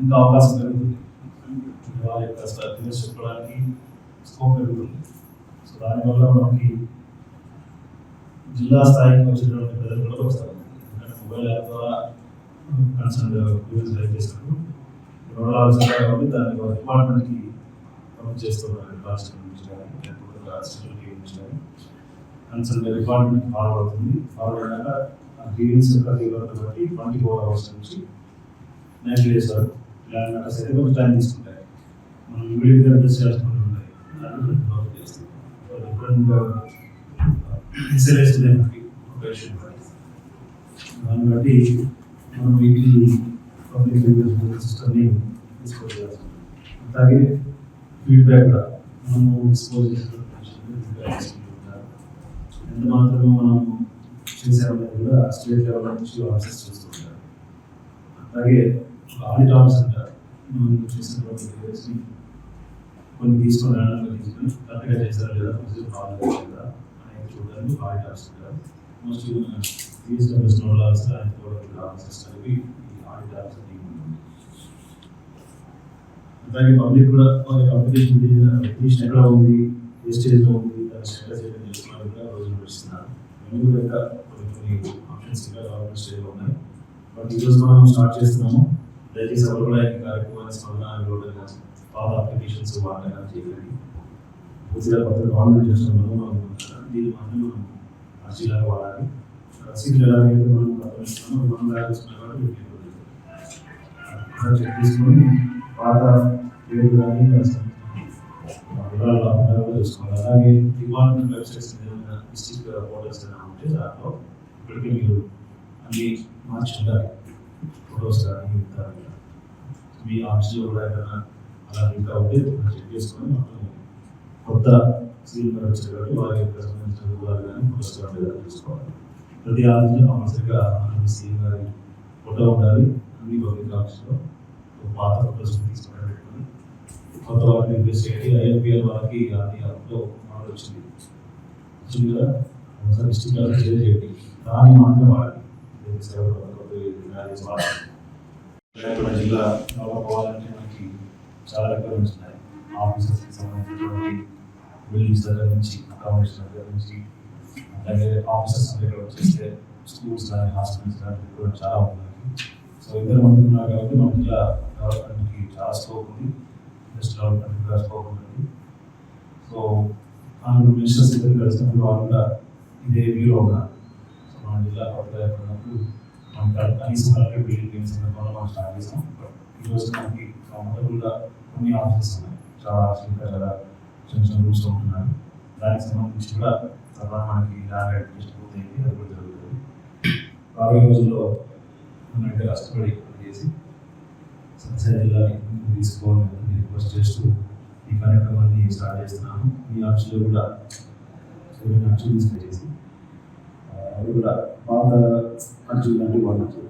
ఇంకా అవకాశం పెరుగుతుంది. వాళ్ళ యొక్క స్ట్రెస్ చెప్పడానికి స్కోప్ పెరుగుతుంది. సో దానివల్ల మనకి జిల్లా స్థాయికి వచ్చినటువంటి ప్రజలు కూడా వస్తారు. ఎందుకంటే మొబైల్ యాప్ ద్వారా కన్సర్న్ యూజ్ రైట్ చేస్తారు. రూరల్ ఆఫీసర్ కాబట్టి దాని డిపార్ట్మెంట్కి వర్క్ చేస్తున్నారు రాష్ట్రం నుంచి కానీ లేకపోతే కన్సర్న్ డిపార్ట్మెంట్ ఫాలో అవుతుంది. ఫాలో అయినాక ఆ గ్రీవెన్స్ యొక్క తీవ్రత బట్టి ట్వంటీ ఫోర్ అవర్స్ నుంచి నేషనల్ డేస్ ఇలా సరే కొంచెం టైం తీసుకుంటాయి మనం ఇమీడియట్గా అడ్రస్ చేయాల్సిన ఉంటాయి దాన్ని బట్టి మనం వీటిని పబ్లిక్ రివ్యూస్ సిస్టమ్ని డిస్పోజ్ చేస్తాం. అలాగే ఫీడ్బ్యాక్ కూడా మనము డిస్పోజ్ చేసిన ఎంత మాత్రమే మనం చేసామనేది కూడా స్టేట్ లెవెల్ నుంచి ఆఫీసెస్ చూస్తుంటారు. అలాగే ఆడిట్ ఆఫీస్ చేసినటువంటి కొన్ని తీసుకొని రావడానికి తీసుకొని కరెక్ట్గా చేశారా లేదా ప్రొసీజర్ ఫాలో అనేది చూడడానికి audit office most TSWS nodal officer ఆయన కూడా ఆఫీసర్స్ కలిపి ఈ ఆడిట్ ఆఫీసర్ టీం ఉంటుంది అలాగే పబ్లిక్ కూడా అప్లికేషన్ అప్లికేషన్ ఎక్కడ ఉంది? ఏ స్టేజ్లో ఉంది? దాన్ని స్టేటస్ ఏంటో కూడా రోజు నడుస్తున్నారు కూడా ఇంకా కొన్ని కొన్ని ఆప్షన్స్ ఇంకా గవర్నమెంట్ స్టేజ్లో ఉన్నాయి. బట్ ఈరోజు మనం స్టార్ట్ చేస్తున్నాము. దయచేసి ఎవరు కూడా ఈ కార్యక్రమాన్ని స్పందన ఇవ్వడం పాత అప్లికేషన్స్ వాడడం కానీ చేయకండి పూర్తిగా కొత్త గవర్నమెంట్ చేస్తున్న మనం దీన్ని మాత్రం మనం అర్జీలాగా వాడాలి రసీదులు ఎలాగైతే మనం గమనిస్తున్నామో మనం రాస్తున్నాం కాబట్టి మీకు ఇబ్బంది లేదు. ఒకసారి చెక్ తీసుకొని పాత పేరు కానీ వివరాలు కాకుండా కూడా చూసుకోవాలి అలాగే డిపార్ట్మెంట్ వెబ్సైట్స్ ఏదైనా డిస్ట్రిక్ట్ పోర్టల్స్ ఏదైనా ఉంటే దాంట్లో ఇప్పటికీ మీరు అన్ని మార్చి ఉండాలి ఫొటోస్ కానీ ఇంకా మీ ఆఫీస్లో కూడా ఏదైనా అలా ఇంకా ఉంటే చెక్ చేసుకొని మొత్తం కొత్త సీనియర్ గారు వచ్చేటట్టు వారి యొక్క సంబంధించిన వివరాలు కానీ ఫొటోస్ కానీ ఏదైనా ప్రతి ఆఫీస్లో కంపల్సరిగా సీఎం గారి ఫోటో ఉండాలి. అన్ని పబ్లిక్ ఆఫీస్లో పాత ఫోటోస్ తీసుకొని పెట్టుకొని కొత్త వాటిని రిప్లేస్ చేయండి. ఐఎంపీఎల్ వాళ్ళకి అది అందులో మోడల్ వచ్చింది. వచ్చింది కదా? ఒకసారి డిస్ట్రిక్ట్ చేయండి. దాన్ని మాత్రమే వాడాలి. దేనికి కొత్త వాడాలి. మన జిల్లా డెవలప్ మనకి చాలా రిక్వైర్మెంట్స్ ఉన్నాయి ఆఫీసర్స్కి సంబంధించినటువంటి బిల్డింగ్స్ దగ్గర నుంచి అకామిడేషన్ దగ్గర నుంచి అలాగే ఆఫీసర్స్ దగ్గర వచ్చేస్తే స్కూల్స్ కానీ హాస్పిటల్స్ కానీ రిక్వైర్మెంట్ చాలా ఉన్నాయి. సో ఇద్దరు మంది ఉన్నారు కాబట్టి మన జిల్లా డెవలప్మెంట్కి చాలా స్కోప్ ఉంది. ఇండస్ట్రీ డెవలప్మెంట్ కూడా స్కోప్ ఉంటుంది. సో ఆంధ్ర మినిస్టర్స్ ఇద్దరు కలిసినప్పుడు వాళ్ళు కూడా ఇదే వ్యూలో ఉన్నారు. సో మన జిల్లా కొత్తగా ఎప్పుడున్నప్పుడు కనీసం కరెక్ట్ బిల్డింగ్ గేమ్స్ సందర్భంలో మనం స్టార్ట్ చేసాం ఈరోజు మనకి కంఫర్టబుల్గా కొన్ని ఆప్షన్స్ ఉన్నాయి. చాలా ఆఫీస్ చాలా చిన్న చిన్న రూల్స్ ఉంటున్నారు దానికి సంబంధించి కూడా తర్వాత మనకి ఇలాగే అడ్జస్ట్ పూర్తయింది అది కూడా జరుగుతుంది. రాబోయే రోజుల్లో మనం కష్టపడి చేసి సత్సాయి జిల్లాని తీసుకోవాలని రిక్వెస్ట్ చేస్తూ ఈ కార్యక్రమాన్ని స్టార్ట్ చేస్తున్నాను. ఈ ఆప్షన్లో కూడా సూర్యుని అర్జీ తీసుకొచ్చేసి ఆ, అవి కూడా బాగా అర్జీలు లాంటివి వాళ్ళు